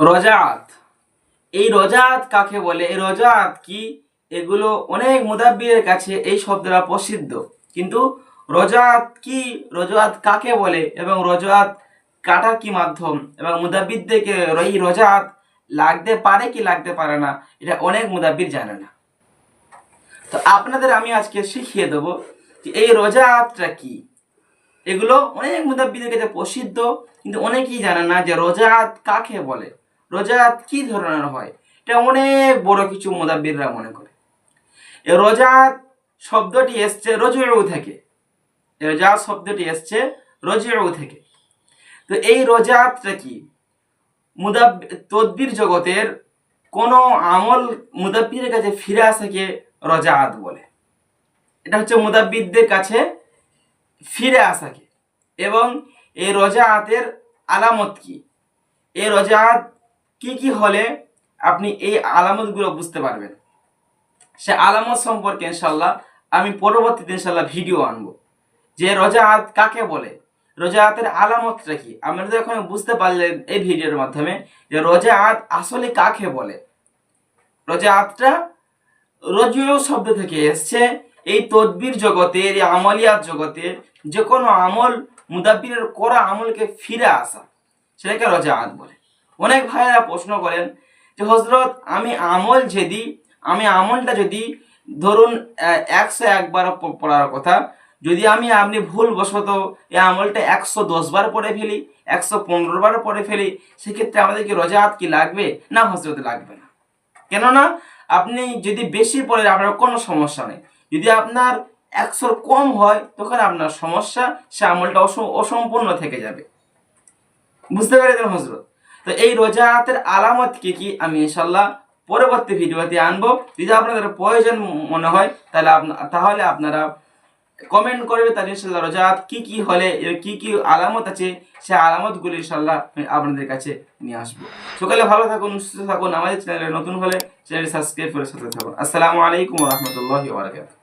রজাত। এই রজাত কাকে বলে? এই রজাত কি? এগুলো অনেক মুদাব্বিরের কাছে এই শব্দটা প্রসিদ্ধ। কিন্তু রজাত কি? রজাত কাকে বলে? এবং রজাত কাটার কি মাধ্যম? এবং মুদাব্বিরদেরকে এই রজাত লাগতে পারে কি লাগতে পারে না, এটা অনেক মুদাব্বির জানে না। তো আপনাদের আমি আজকে শিখিয়ে দেবো যে এই রোজাতটা কি। এগুলো অনেক মুদাব্বিদের কাছে প্রসিদ্ধ, কিন্তু অনেকেই জানে না যে রোজাত কাকে বলে। রোজাত কি ধরনের হয়? এটা অনেক বড় কিছু মুদাব্বিররা মনে করে। এই রোজাত শব্দটি এসছে রজু থেকে। রোজাত শব্দটি এসছে রজু থেকে। তো এই রোজাতটা কি? মুদাব, তদ্বির জগতের কোনো আমল মুদাব্বিরের কাছে ফিরে আসাকে রজাত বলে। এটা হচ্ছে মুদাব্বিদদের কাছে ফিরে আসাকে। এবং এই রজাআতের আলামত কি? এই রজাআত কি কি হলে আপনি এই আলামতগুলো বুঝতে পারবেন। সে আলামত সম্পর্কে ইনশাল্লাহ আমি পরবর্তীতে ইনশাল্লাহ ভিডিও আনব। যে রোজা রজাআত কাকে বলে? রজাআতের আলামতটা কি? আপনারা এখন বুঝতে পারলেন এই ভিডিওর মাধ্যমে যে রোজা রজাআত আসলে কাকে বলে? রজাআতটা রজিও শব্দ থেকে এসছে, এই তদবির জগতের এই আমলিয়াত জগতের যে কোনো আমল, মুদাব্বিরের করা আমলকে ফিরে আসা, সেটাকে রোজা রজাআত বলে। অনেক ভাইয়েরা প্রশ্ন করেন যে হজরত আমি আমল যদি, আমি আমলটা যদি ধরুন একশো একবার পড়ার কথা, যদি আমি আপনি ভুল বশত এই আমলটা একশো দশ বার পড়ে ফেলি, একশো পনেরো বার পড়ে ফেলি, সেক্ষেত্রে আমাদের কি রজাআত কি লাগবে? না হজরত লাগবে না। কেননা, আপনি যদি বেশি পড়ে আপনার কোনো সমস্যা নেই। যদি আপনার একশোর কম হয়, তখন আপনার সমস্যা, সে আমলটা অসম্পূর্ণ থেকে যাবে। বুঝতে পেরেছেন হজরত তো এই রোজাতের আলামত কি কি আমি ইনশাল্লাহ পরবর্তী ভিডিওতে আনব। যদি আপনাদের প্রয়োজন মনে হয়, তাহলে তাহলে আপনারা কমেন্ট করবে, তাহলে ইনশাল্লাহ রোজাত কি কি হলে কি কি আলামত আছে সেই আলামতগুলো ইনশাল্লাহ আমি আপনাদের কাছে নিয়ে আসব। সকালে ভালো থাকুন, সুস্থ থাকুন, আমাদের চ্যানেলে নতুন হলে চ্যানেল সাবস্ক্রাইব করে সাথে থাকুন। আসসালামু আলাইকুম রহমতুল্লাহ বারকাত